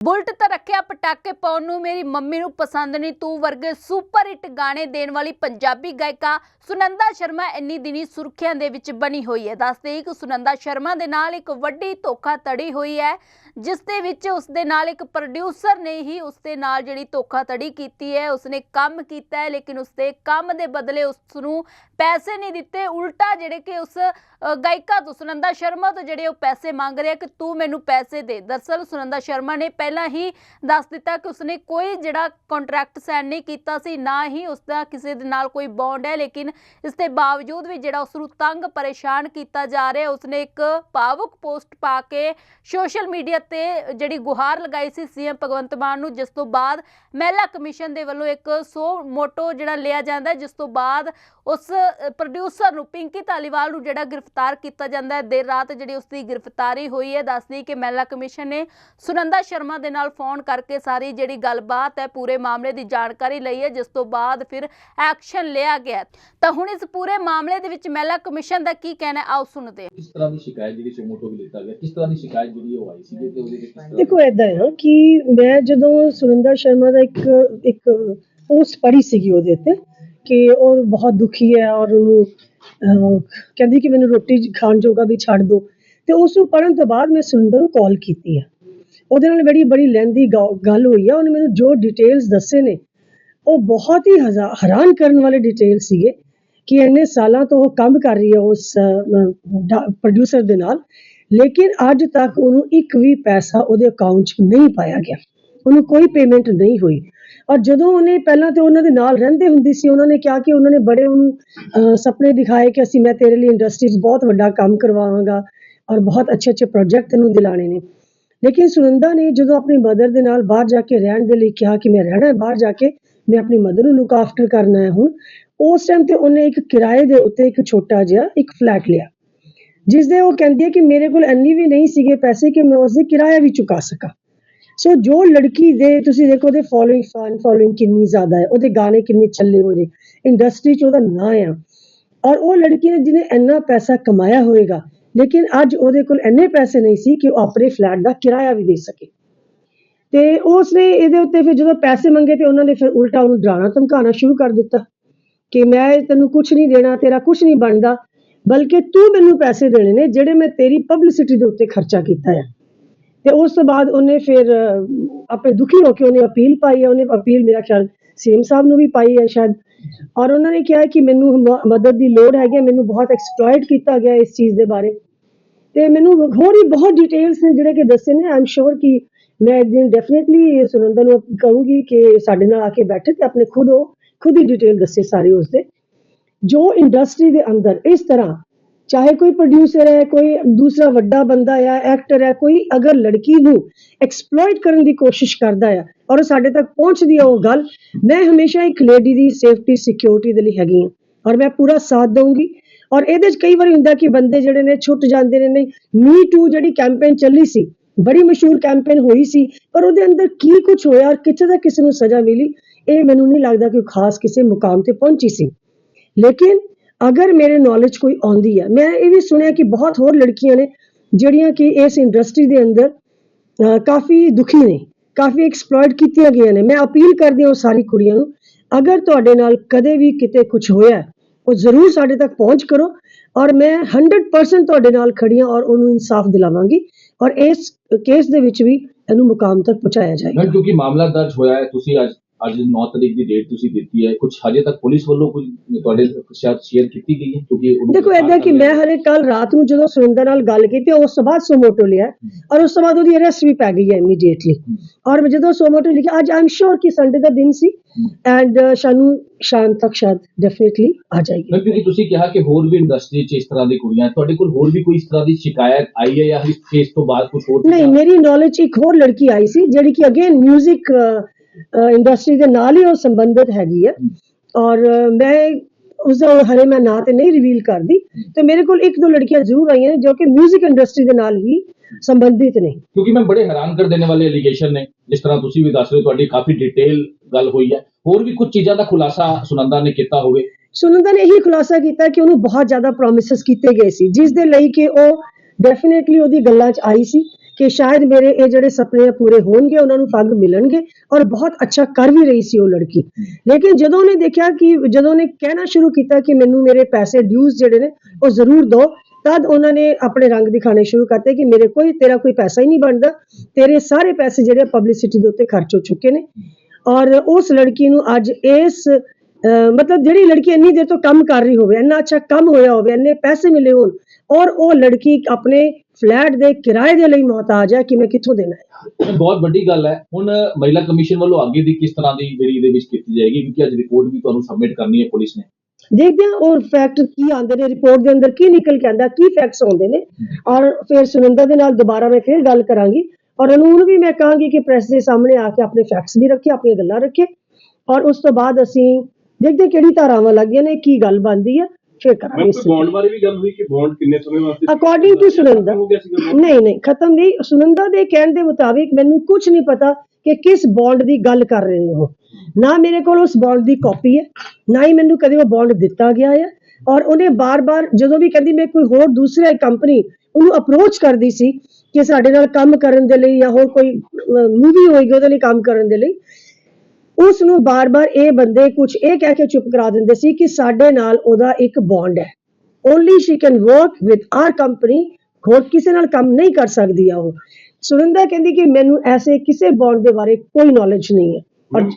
Bullet ਤਾਂ ਰੱਖਿਆ ਪਟਾਕੇ ਪਾਉਣ ਨੂੰ, ਮੇਰੀ ਮੰਮੀ ਨੂੰ ਪਸੰਦ ਨਹੀਂ, ਤੂੰ ਵਰਗੇ ਸੁਪਰ ਹਿੱਟ ਗਾਣੇ ਦੇਣ ਵਾਲੀ ਪੰਜਾਬੀ ਗਾਇਕਾ ਸੁਨੰਦਾ ਸ਼ਰਮਾ ਇੰਨੀ ਦਿਨੀ ਸੁਰਖੀਆਂ ਦੇ ਵਿੱਚ ਬਣੀ ਹੋਈ ਹੈ। ਦੱਸਦੇ ਕਿ ਸੁਨੰਦਾ ਸ਼ਰਮਾ ਦੇ ਨਾਲ ਇੱਕ ਵੱਡੀ ਧੋਖਾਧੜੀ ਹੋਈ ਹੈ, ਜਿਸ ਦੇ ਵਿੱਚ ਉਸ ਦੇ ਨਾਲ ਇੱਕ ਪ੍ਰੋਡਿਊਸਰ ਨੇ ਹੀ ਉਸ ਦੇ ਨਾਲ ਜਿਹੜੀ ਧੋਖਾਧੜੀ ਕੀਤੀ ਹੈ ਉਸਨੇ ਕੰਮ ਕੀਤਾ ਹੈ, ਲੇਕਿਨ ਉਸ ਦੇ ਕੰਮ ਦੇ ਬਦਲੇ ਉਸ ਨੂੰ ਪੈਸੇ ਨਹੀਂ ਦਿੱਤੇ, ਉਲਟਾ ਜਿਹੜੇ ਕਿ ਉਸ ਗਾਇਕਾ ਤੋਂ ਸੁਨੰਦਾ ਸ਼ਰਮਾ ਤੋਂ ਜਿਹੜੇ ਉਹ ਪੈਸੇ ਮੰਗ ਰਿਹਾ ਕਿ ਤੂੰ ਮੈਨੂੰ ਪੈਸੇ ਦੇ। ਦਰਸਲ ਸੁਨੰਦਾ ਸ਼ਰਮਾ ਨੇ ਪਹਿਲਾਂ ਹੀ ਦੱਸ ਦਿੱਤਾ ਕਿ ਉਸਨੇ ਕੋਈ ਜਿਹੜਾ ਕੰਟਰੈਕਟ ਸਾਈਨ ਨਹੀਂ ਕੀਤਾ ਸੀ, ਨਾ ਹੀ ਉਸ ਦਾ ਕਿਸੇ ਦੇ ਨਾਲ ਕੋਈ ਬੌਂਡ ਹੈ, ਲੇਕਿਨ ਇਸ ਦੇ ਬਾਵਜੂਦ ਵੀ ਜਿਹੜਾ ਉਸ ਨੂੰ ਤੰਗ ਪਰੇਸ਼ਾਨ ਕੀਤਾ ਜਾ ਰਿਹਾ, ਉਸਨੇ ਇੱਕ ਭਾਵੁਕ ਪੋਸਟ ਪਾ ਕੇ ਸੋਸ਼ਲ ਮੀਡੀਆ ਤੇ ਜਿਹੜੀ ਗੁਹਾਰ ਲਗਾਈ ਸੀ ਸੀਐਮ ਭਗਵੰਤ ਮਾਨ ਨੂੰ, ਜਿਸ ਤੋਂ ਬਾਅਦ ਮਹਿਲਾ ਕਮਿਸ਼ਨ ਦੇ ਵੱਲੋਂ ਇੱਕ ਸੋ ਮੋਟੋ ਜਿਹੜਾ ਲਿਆ ਜਾਂਦਾ, ਜਿਸ ਤੋਂ ਬਾਅਦ ਉਸ ਪ੍ਰੋਡਿਊਸਰ ਨੂੰ ਪਿੰਕੀ ਧਾਲੀਵਾਲ ਨੂੰ ਜਿਹੜਾ ਗ੍ਰਿਫਤਾਰ ਕੀਤਾ ਜਾਂਦਾ ਹੈ ਦੇਰ ਰਾਤ ਜਿਹੜੀ ਉਸ ਦੀ ਗ੍ਰਿਫਤਾਰੀ ਹੋਈ ਹੈ ਦੱਸਦੀ ਕਿ ਮਹਿਲਾ ਕਮਿਸ਼ਨ ਨੇ ਸੁਨੰਦਾ ਸ਼ਰਮਾ ਦੇ ਨਾਲ ਫੋਨ ਕਰਕੇ ਸਾਰੀ ਜਿਹੜੀ ਗੱਲਬਾਤ ਹੈ ਪੂਰੇ ਮਾਮਲੇ ਦੀ ਜਾਣਕਾਰੀ ਲਈ ਹੈ ਜਿਸ ਤੋਂ ਬਾਅਦ ਫਿਰ ਐਕਸ਼ਨ ਲਿਆ ਗਿਆ ਤਾਂ ਹੁਣ ਇਸ ਪੂਰੇ ਮਾਮਲੇ ਦੇ ਵਿੱਚ ਮਹਿਲਾ ਕਮਿਸ਼ਨ ਦਾ ਕੀ ਕਹਿਣਾ ਹੈ? ਆਓ ਸੁਣਦੇ ਹਾਂ। ਕਿਸ ਤਰ੍ਹਾਂ ਦੀ ਸ਼ਿਕਾਇਤ ਜਿਹੜੀ ਸੋਮੋਟੋ ਵੀ ਲਿੱਤਾ ਗਿਆ? ਕਿਸ ਤਰ੍ਹਾਂ ਦੀ ਸ਼ਿਕਾਇਤ ਜਿਹੜੀ ਉਹ ਆਈ ਸੀ ਤੇ ਉਹਦੇ ਕਿਸ ਤਰ੍ਹਾਂ ਦੇਖੋ ਏਦਾਂ ਹੈ ਨਾ ਕਿ ਮੈਂ ਜਦੋਂ ਸੁਰਿੰਦਰ ਸ਼ਰਮਾ ਦਾ ਇੱਕ ਇੱਕ ਪੋਸਟ ਪੜ੍ਹੀ ਸੀਗੀ ਉਹਦੇ ਉੱਤੇ ਕਿ ਉਹ ਬਹੁਤ ਦੁਖੀ ਹੈ ਔਰ ਉਹਨੂੰ ਕਹਿੰਦੀ ਕਿ ਮੈਨੂੰ ਰੋਟੀ ਖਾਣ ਜੋਗਾ ਵੀ ਛੱਡ ਦਿਓ ਤੇ ਉਸ ਨੂੰ ਪੜ੍ਹਨ ਤੋਂ ਬਾਅਦ ਮੈਂ ਸੁਰਿੰਦਰ ਨੂੰ ਕਾਲ ਕੀਤੀ ਹੈ ਉਹਦੇ ਨਾਲ ਬੜੀ ਬੜੀ ਲੈਂਦੀ ਗੱਲ ਹੋਈ ਆ, ਉਹਨੇ ਮੈਨੂੰ ਜੋ ਡਿਟੇਲਸ ਦੱਸੇ ਨੇ, ਉਹ ਬਹੁਤ ਹੀ ਹਜ਼ਾ- ਹੈਰਾਨ ਕਰਨ ਵਾਲੇ ਡਿਟੇਲ ਸੀਗੇ ਕਿ ਇੰਨੇ ਸਾਲਾਂ ਤੋਂ ਉਹ ਕੰਮ ਕਰ ਰਹੀ ਹੈ ਉਸ ਪ੍ਰੋਡਿਊਸਰ ਦੇ ਨਾਲ, ਲੇਕਿਨ ਅੱਜ ਤੱਕ ਉਹਨੂੰ ਇੱਕ ਵੀ ਪੈਸਾ ਉਹਦੇ ਅਕਾਊਂਟ 'ਚ ਨਹੀਂ ਪਾਇਆ ਗਿਆ। ਉਹਨੂੰ ਕੋਈ ਪੇਮੈਂਟ ਨਹੀਂ ਹੋਈ। ਔਰ ਜਦੋਂ ਉਹਨੇ ਪਹਿਲਾਂ ਤੇ ਉਹਨਾਂ ਦੇ ਨਾਲ ਰਹਿੰਦੇ ਹੁੰਦੀ ਸੀ ਉਹਨਾਂ ਨੇ ਕਿਹਾ ਕਿ ਉਹਨਾਂ ਨੇ ਬੜੇ ਉਹਨੂੰ ਅਹ, ਸੁਪਨੇ ਦਿਖਾਏ ਕਿ ਅਸੀਂ ਮੈਂ ਤੇਰੇ ਲਈ ਇੰਡਸਟਰੀ 'ਚ ਬਹੁਤ ਵੱਡਾ ਕੰਮ ਕਰਵਾਵਾਂਗਾ ਔਰ ਬਹੁਤ ਅੱਛੇ ਅੱਛੇ ਪ੍ਰੋਜੈਕਟ ਤੈਨੂੰ ਦਿਲਾਣੇ ਨੇ। ਲੇਕਿਨ ਸੁਨੰਦਾ ਨੇ ਜਦੋਂ ਆਪਣੀ ਮਦਰ ਦੇ ਨਾਲ ਬਾਹਰ ਜਾ ਕੇ ਰਹਿਣ ਦੇ ਲਈ ਕਿਹਾ ਕਿ ਮੈਂ ਰਹਿਣਾ ਹੈ ਬਾਹਰ ਜਾ ਕੇ ਮੈਂ ਆਪਣੀ ਮਦਰ ਨੂੰ ਲੁੱਕ ਆਫਟਰ ਕਰਨਾ ਹੈ ਹੁਣ ਉਸ ਟਾਈਮ ਤੇ ਉਹਨੇ ਇੱਕ ਕਿਰਾਏ ਦੇ ਉੱਤੇ ਇੱਕ ਛੋਟਾ ਜਿਹਾ ਇੱਕ ਫਲੈਟ ਲਿਆ ਜਿਸ ਦੇ ਉਹ ਕਹਿੰਦੀ ਹੈ ਕਿ ਮੇਰੇ ਕੋਲ ਇੰਨੀ ਵੀ ਨਹੀਂ ਸੀਗੇ ਪੈਸੇ ਕਿ ਮੈਂ ਉਸ ਦੀ ਕਿਰਾਇਆ ਵੀ ਚੁਕਾ ਸਕਾਂ। ਸੋ ਜੋ ਲੜਕੀ ਦੇ, ਤੁਸੀਂ ਦੇਖੋ ਉਹਦੇ ਫੋਲੋਇੰਗ ਫੈਨ ਫੋਲੋਇੰਗ ਕਿੰਨੀ ਜ਼ਿਆਦਾ ਹੈ, ਉਹਦੇ ਗਾਣੇ ਕਿੰਨੇ ਚੱਲੇ ਹੋਏ ਨੇ ਇੰਡਸਟਰੀ 'ਚ ਉਹਦਾ ਨਾਂ ਆ। ਔਰ ਉਹ ਲੜਕੀ ਨੇ ਜਿਹਨੇ ਇੰਨਾ ਪੈਸਾ ਕਮਾਇਆ ਹੋਵੇਗਾ ਲੇਕਿਨ ਅੱਜ ਉਹਦੇ ਕੋਲ ਇੰਨੇ ਪੈਸੇ ਨਹੀਂ ਸੀ ਕਿ ਉਹ ਆਪਣੇ ਫਲੈਟ ਦਾ ਕਿਰਾਇਆ ਵੀ ਦੇ ਸਕੇ। ਤੇ ਉਸਨੇ ਇਹਦੇ ਉੱਤੇ ਫਿਰ ਜਦੋਂ ਪੈਸੇ ਮੰਗੇ ਤੇ ਉਹਨਾਂ ਨੇ ਫਿਰ ਉਲਟਾ ਉਹਨੂੰ ਡਰਾਣਾ, ਧਮਕਾਉਣਾ ਸ਼ੁਰੂ ਕਰ ਦਿੱਤਾ ਕਿ ਮੈਂ ਤੈਨੂੰ ਕੁਝ ਨਹੀਂ ਦੇਣਾ, ਤੇਰਾ ਕੁਝ ਨਹੀਂ ਬਣਦਾ, ਬਲਕਿ ਤੂੰ ਮੈਨੂੰ ਪੈਸੇ ਦੇਣੇ ਨੇ, ਜਿਹੜੇ ਮੈਂ ਤੇਰੀ ਪਬਲਿਸਿਟੀ ਦੇ ਉੱਤੇ ਖਰਚਾ ਕੀਤਾ ਹੈ ਤੇ ਉਸ ਤੋਂ ਬਾਅਦ ਉਹਨੇ ਫਿਰ ਅਹ, ਆਪਣੇ ਦੁਖੀ ਹੋ ਕੇ ਉਹਨੇ ਅਪੀਲ ਪਾਈ ਹੈ ਉਹਨੇ ਅਪੀਲ ਮੇਰਾ ਖਿਆਲ ਸੀਐਮ ਸਾਹਿਬ ਨੂੰ ਵੀ ਪਾਈ ਹੈ ਸ਼ਾਇਦ। ਔਰ ਉਹਨਾਂ ਨੇ ਕਿਹਾ ਕਿ ਮੈਨੂੰ ਮਦਦ ਦੀ ਲੋੜ ਹੈਗੀ ਹੈ, ਮੈਨੂੰ ਬਹੁਤ ਐਕਸਪਲੋਇਟ ਕੀਤਾ ਗਿਆ ਇਸ ਚੀਜ਼ ਦੇ ਬਾਰੇ। ਤੇ ਮੈਨੂੰ ਹੋਰ ਵੀ ਬਹੁਤ ਡਿਟੇਲਸ ਨੇ ਜਿਹੜੇ ਕਿ ਦੱਸੇ ਨੇ। ਆਮ ਸ਼ੋਰ ਕਿ ਮੈਂ ਇੱਕ ਦਿਨ ਡੈਫੀਨਿਟਲੀ ਸੁਨੰਦਰ ਨੂੰ ਕਹੂੰਗੀ ਕਿ ਸਾਡੇ ਨਾਲ ਆ ਕੇ ਬੈਠੇ ਤੇ ਆਪਣੇ ਖੁਦ ਉਹ ਖੁਦ ਹੀ ਡਿਟੇਲ ਦੱਸੇ ਸਾਰੇ ਉਸਦੇ। ਜੋ ਇੰਡਸਟਰੀ ਦੇ ਅੰਦਰ ਇਸ ਤਰ੍ਹਾਂ ਚਾਹੇ ਕੋਈ ਪ੍ਰੋਡਿਊਸਰ ਹੈ, ਕੋਈ ਦੂਸਰਾ ਵੱਡਾ ਬੰਦਾ ਹੈ ਐਕਟਰ ਹੈ, ਕੋਈ ਅਗਰ ਲੜਕੀ ਨੂੰ ਐਕਸਪਲੋਇਟ ਕਰਨ ਦੀ ਕੋਸ਼ਿਸ਼ ਕਰਦਾ ਹੈ ਔਰ ਉਹ ਸਾਡੇ ਤੱਕ ਪਹੁੰਚਦੀ ਹੈ ਉਹ ਗੱਲ, ਮੈਂ ਹਮੇਸ਼ਾ ਇੱਕ ਲੇਡੀ ਦੀ ਸੇਫਟੀ ਸਿਕਿਉਰਿਟੀ ਦੇ ਲਈ ਹੈਗੀ ਹਾਂ ਔਰ ਮੈਂ ਪੂਰਾ ਸਾਥ ਦਊਂਗੀ ਔਰ ਇਹਦੇ 'ਚ ਕਈ ਵਾਰੀ ਹੁੰਦਾ ਕਿ ਬੰਦੇ ਜਿਹੜੇ ਨੇ ਛੁੱਟ ਜਾਂਦੇ ਨੇ, ਨਹੀਂ ਮੀ ਟੂ ਜਿਹੜੀ ਕੈਂਪੇਨ ਚੱਲੀ ਸੀ, ਬੜੀ ਮਸ਼ਹੂਰ ਕੈਂਪੇਨ ਹੋਈ ਸੀ, ਪਰ ਉਹਦੇ ਅੰਦਰ ਕੀ ਕੁਝ ਹੋਇਆ ਔਰ ਕਿੱਥੇ ਦਾ ਕਿਸੇ ਨੂੰ ਸਜ਼ਾ ਮਿਲੀ, ਇਹ ਮੈਨੂੰ ਨਹੀਂ ਲੱਗਦਾ ਕਿ ਉਹ ਖਾਸ ਕਿਸੇ ਮੁਕਾਮ ਤੇ ਪਹੁੰਚੀ ਸੀ। ਲੇਕਿਨ ਅਗਰ ਮੇਰੇ ਨੌਲੇਜ ਕੋਈ ਆਉਂਦੀ ਹੈ, ਮੈਂ ਇਹ ਵੀ ਸੁਣਿਆ ਕਿ ਬਹੁਤ ਹੋਰ ਲੜਕੀਆਂ ਨੇ ਜਿਹੜੀਆਂ ਕਿ ਇਸ ਇੰਡਸਟਰੀ ਦੇ ਅੰਦਰ ਕਾਫੀ ਦੁਖੀ ਨੇ, ਕਾਫੀ ਐਕਸਪਲੋਇਟ ਕੀਤੀਆਂ ਗਈਆਂ ਨੇ। ਮੈਂ ਅਪੀਲ ਕਰਦੀ ਹਾਂ ਉਹ ਸਾਰੀ ਕੁੜੀਆਂ ਨੂੰ, ਅਗਰ ਤੁਹਾਡੇ ਨਾਲ ਕਦੇ ਵੀ ਕਿਤੇ ਕੁਝ ਹੋਇਆ ਉਹ ਜ਼ਰੂਰ ਸਾਡੇ ਤੱਕ ਪਹੁੰਚ ਕਰੋ ਔਰ ਮੈਂ 100% ਤੁਹਾਡੇ ਨਾਲ ਖੜੀ ਹਾਂ ਔਰ ਉਹਨੂੰ ਇਨਸਾਫ ਦਿਲਾਵਾਂਗੀ ਔਰ ਇਸ ਕੇਸ ਦੇ ਵਿੱਚ ਵੀ ਇਹਨੂੰ ਮੁਕਾਮ ਤੱਕ ਪਹੁੰਚਾਇਆ ਜਾਏਗਾ। ਕਿਉਂਕਿ ਮਾਮਲਾ ਦਰਜ ਹੋਇਆ ਹੈ, ਤੁਸੀਂ ਅੱਜ ਅੱਜ 9 ਤਰੀਕ ਦੀ ਡੇਟ ਤੁਸੀਂ ਦਿੱਤੀ ਹੈ। ਕੁਝ ਹਜੇ ਤੱਕ ਪੁਲਿਸ ਵੱਲੋਂ ਕੁਝ ਤੁਹਾਡੇ ਸ਼ਾਇਦ ਸ਼ੇਅਰ ਕੀਤੀ ਗਈ ਹੈ? ਕਿਉਂਕਿ ਦੇਖੋ ਏਦਾਂ ਕਿ ਮੈਂ। ਹਲੇ ਕੱਲ ਰਾਤ ਨੂੰ ਜਦੋਂ ਸੁਰਿੰਦਰ ਨਾਲ ਗੱਲ ਕੀਤੀ ਉਸ ਤੋਂ ਬਾਅਦ ਸੋਮੋਟੋ ਲਿਆ ਔਰ ਉਸ ਤੋਂ ਬਾਅਦ ਉਹਦੀ ਅਰੈਸਟ ਵੀ ਪੈ ਗਈ ਹੈ ਇਮੀਡੀਏਟਲੀ ਔਰ ਮੈਂ ਜਦੋਂ ਸੋਮੋਟੋ ਲਿਖਿਆ ਅੱਜ ਆਮ ਸ਼ੋਰ ਕਿ ਸੰਡੇ ਦਾ ਦਿਨ ਸੀ। ਐਂਡ ਸਾਨੂੰ ਸ਼ਾਮ ਤੱਕ ਸ਼ਾਇਦ ਡੈਫੀਨਿਟਲੀ ਆ ਜਾਏਗੀ। ਮੈਂ ਕਿਉਂਕਿ ਤੁਸੀਂ ਕਿਹਾ ਕਿ ਹੋਰ ਵੀ ਇੰਡਸਟਰੀ 'ਚ ਇਸ ਤਰ੍ਹਾਂ ਦੀ ਕੁੜੀਆਂ। ਤੁਹਾਡੇ ਕੋਲ ਹੋਰ ਵੀ ਕੋਈ ਇਸ ਤਰ੍ਹਾਂ ਦੀ ਸ਼ਿਕਾਇਤ ਆਈ ਹੈ ਜਾਂ ਇਸ ਕੇਸ ਤੋਂ ਬਾਅਦ ਕੁਝ ਹੋਰ ਨਹੀਂ? ਮੇਰੀ ਨੌਲੇਜ ਇੱਕ ਹੋਰ ਲੜਕੀ ਆਈ ਸੀ ਜਿਹੜੀ ਕਿ ਅਗੇਨ 뮤직 ਇੰਡਸਟਰੀ ਦੇ ਨਾਲ ਹੀ ਉਹ ਸੰਬੰਧਿਤ ਹੈਗੀ ਹੈ। ਔਰ ਮੈਂ ਉਸ ਦਾ ਹਰੇ ਮੈਂ ਨਾਂ ਤੇ ਨਹੀਂ ਰਿਵੀਲ ਕਰਦੀ। ਤੇ ਮੇਰੇ ਕੋਲ ਇੱਕ ਦੋ ਲੜਕੀਆਂ ਜ਼ਰੂਰ ਆਈਆਂ ਨੇ ਜੋ ਕਿ 뮤직 ਇੰਡਸਟਰੀ ਦੇ ਨਾਲ ਹੀ ਸੰਬੰਧਿਤ ਨੇ। ਕਿਉਂਕਿ ਮੈਂ ਬੜੇ ਹੈਰਾਨ ਕਰ ਦੇਣੇ ਵਾਲੇ ਐਲੀਗੇਸ਼ਨ ਨੇ। ਜਿਸ ਤਰ੍ਹਾਂ ਤੁਸੀਂ ਵੀ ਦੱਸ ਰਹੇ ਹੋ ਤੁਹਾਡੀ ਕਾਫੀ ਡਿਟੇਲ ਗੱਲ ਹੋਈ ਹੈ। ਹੋਰ ਵੀ ਕੁਝ ਚੀਜ਼ਾਂ ਦਾ ਖੁਲਾਸਾ ਸੁਨੰਦਾ ਨੇ ਕੀਤਾ ਹੋਵੇ। ਸੁਨੰਦਾ ਨੇ ਇਹੀ ਖੁਲਾਸਾ ਕੀਤਾ ਕਿ ਉਹਨੂੰ ਬਹੁਤ ਜ਼ਿਆਦਾ ਪ੍ਰੋਮਿਸਸ ਕੀਤੇ ਗਏ ਸੀ। ਜਿਸ ਦੇ ਲਈ ਕਿ ਉਹ ਡੈਫੀਨਿਟਲੀ ਉਹਦੀ ਗੱਲਾਂ 'ਚ ਆਈ ਸੀ। ਕਿ ਸ਼ਾਇਦ ਮੇਰੇ ਇਹ ਜਿਹੜੇ ਸੁਪਨੇ ਆ ਪੂਰੇ ਹੋਣਗੇ ਉਹਨਾਂ ਨੂੰ ਫੰਡ ਮਿਲਣਗੇ ਔਰ ਬਹੁਤ ਅੱਛਾ ਕਰ ਵੀ ਰਹੀ ਸੀ ਉਹ ਲੜਕੀ। ਲੇਕਿਨ ਜਦੋਂ ਉਹਨੇ ਦੇਖਿਆ ਕਿ ਜਦੋਂ ਉਹਨੇ ਕਹਿਣਾ ਸ਼ੁਰੂ ਕੀਤਾ ਕਿ ਮੈਨੂੰ ਮੇਰੇ ਪੈਸੇ ਡਿਊਜ਼ ਜਿਹੜੇ ਨੇ ਉਹ ਜ਼ਰੂਰ ਦਿਓ ਤਦ ਉਹਨਾਂ ਨੇ ਆਪਣੇ ਰੰਗ ਦਿਖਾਣੇ ਸ਼ੁਰੂ ਕਰਤੇ ਕਿ ਮੇਰੇ ਕੋਈ ਤੇਰਾ ਕੋਈ ਪੈਸਾ ਹੀ ਨਹੀਂ ਬਣਦਾ। ਤੇਰੇ ਸਾਰੇ ਪੈਸੇ ਜਿਹੜੇ ਪਬਲਿਸਿਟੀ ਦੇ ਉੱਤੇ ਖਰਚ ਹੋ ਚੁੱਕੇ ਨੇ। ਔਰ ਉਸ ਲੜਕੀ ਨੂੰ ਅੱਜ ਇਸ ਅਹ, ਮਤਲਬ ਜਿਹੜੀ ਲੜਕੀ ਇੰਨੀ ਦੇਰ ਤੋਂ ਕੰਮ ਕਰ ਰਹੀ ਹੋਵੇ ਇੰਨਾ ਅੱਛਾ ਕੰਮ ਹੋਇਆ ਹੋਵੇ ਇੰਨੇ ਪੈਸੇ ਮਿਲੇ ਹੋਣ ਔਰ ਉਹ ਲੜਕੀ ਆਪਣੇ ਫਲੈਟ ਦੇ ਕਿਰਾਏ ਦੇ ਲਈ ਮੁਹਤਾਜ ਹੈ ਕਿ ਮੈਂ ਕਿੱਥੋਂ ਦੇਣਾ ਹੈ? ਬਹੁਤ ਵੱਡੀ ਗੱਲ ਹੈ। ਹੁਣ ਮਹਿਲਾ ਕਮਿਸ਼ਨ ਵੱਲੋਂ ਅੱਗੇ ਦੀ ਕਿਸ ਤਰ੍ਹਾਂ ਦੀ ਜਿਹੜੀ ਇਹਦੇ ਵਿੱਚ ਕੀਤੀ ਜਾਏਗੀ? ਕਿਉਂਕਿ ਅੱਜ ਰਿਪੋਰਟ ਵੀ ਤੁਹਾਨੂੰ ਸਬਮਿਟ ਕਰਨੀ ਹੈ ਪੁਲਿਸ ਨੇ। ਦੇਖਦੇ ਹਾਂ ਉਹ ਫੈਕਟ ਕੀ ਆਉਂਦੇ ਨੇ ਰਿਪੋਰਟ ਦੇ ਅੰਦਰ ਕੀ ਨਿਕਲ ਕੇ ਆਉਂਦਾ ਕੀ ਫੈਕਟਸ ਆਉਂਦੇ ਨੇ। ਔਰ ਫਿਰ ਸੁਨੰਦਾ ਦੇ ਨਾਲ ਦੁਬਾਰਾ ਮੈਂ ਫਿਰ ਗੱਲ ਕਰਾਂਗੀ। ਔਰ ਉਹਨੂੰ ਵੀ ਮੈਂ ਕਹਾਂਗੀ ਕਿ ਪ੍ਰੈਸ ਦੇ ਸਾਹਮਣੇ ਆ ਕੇ ਆਪਣੇ ਫੈਕਟਸ ਵੀ ਰੱਖੇ ਆਪਣੀਆਂ ਗੱਲਾਂ ਰੱਖੇ। ਔਰ ਉਸ ਤੋਂ ਬਾਅਦ ਅਸੀਂ ਦੇਖਦੇ ਕਿਹੜੀ ਧਾਰਾਵਾਂ ਲੱਗਦੀਆਂ ਨੇ ਕੀ ਗੱਲ ਬਣਦੀ ਹੈ। ਫਿਰ ਕਰਾਂਗੇ ਕੋਈ ਬੌਂਡ ਬਾਰੇ ਵੀ ਗੱਲ ਹੋਈ ਕਿ ਬੌਂਡ ਕਿੰਨੇ ਸਮੇਂ ਵਾਸਤੇ ਅਕੋਰਡਿੰਗ ਟੂ ਸੁਨੰਦਾ ਹੋ? ਨਹੀਂ ਨਹੀਂ ਖਤਮ ਨਹੀਂ। ਸੁਨੰਦਾ ਦੇ ਕਹਿਣ ਦੇ ਮੁਤਾਬਿਕ ਮੈਨੂੰ ਕੁਝ ਨਹੀਂ ਪਤਾ ਕਿ ਕਿਸ ਬੌਂਡ ਦੀ ਗੱਲ ਕਰ ਰਹੇ ਉਹ ਨਾ ਮੇਰੇ ਕੋਲ ਉਸ ਬੌਂਡ ਦੀ ਕਾਪੀ ਹੈ ਨਾ ਹੀ ਮੈਨੂੰ ਕਦੇ ਉਹ ਬੌਂਡ ਦਿੱਤਾ ਗਿਆ ਹੈ। ਔਰ ਉਹਨੇ ਬਾਰ-ਬਾਰ ਜਦੋਂ ਵੀ ਕਹਿੰਦੀ ਮੈਂ ਕੋਈ ਹੋਰ ਦੂਸਰੀ ਕੰਪਨੀ ਉਹਨੂੰ ਅਪਰੋਚ ਕਰਦੀ ਸੀ ਕਿ ਸਾਡੇ ਨਾਲ ਕੰਮ ਕਰਨ ਦੇ ਲਈ ਜਾਂ ਹੋਰ ਕੋਈ ਮੂਵੀ ਹੋਏਗੀ ਉਹਦੇ ਲਈ ਕੰਮ ਕਰਨ ਦੇ ਲਈ ਉਸ ਨੂੰ ਬਾਰ-ਬਾਰ ਇਹ ਬੰਦੇ ਕੁਝ ਇਹ ਕਹਿ ਕੇ ਚੁੱਪ ਕਰਾ ਦਿੰਦੇ ਸੀ ਕਿ ਸਾਡੇ ਨਾਲ ਉਹਦਾ ਇੱਕ ਬੌਂਡ ਹੈ। Only she can work with our company ਹੋਰ ਕਿਸੇ ਨਾਲ ਕੰਮ ਨਹੀਂ ਕਰ ਸਕਦੀ ਆ ਉਹ। ਸੁਰਿੰਦਰ ਕਹਿੰਦੀ ਕਿ ਮੈਨੂੰ ਐਸੇ ਕਿਸੇ ਬੌਂਡ ਦੇ ਬਾਰੇ ਕੋਈ ਨੌਲੇਜ ਨਹੀਂ ਹੈ। ਔਰ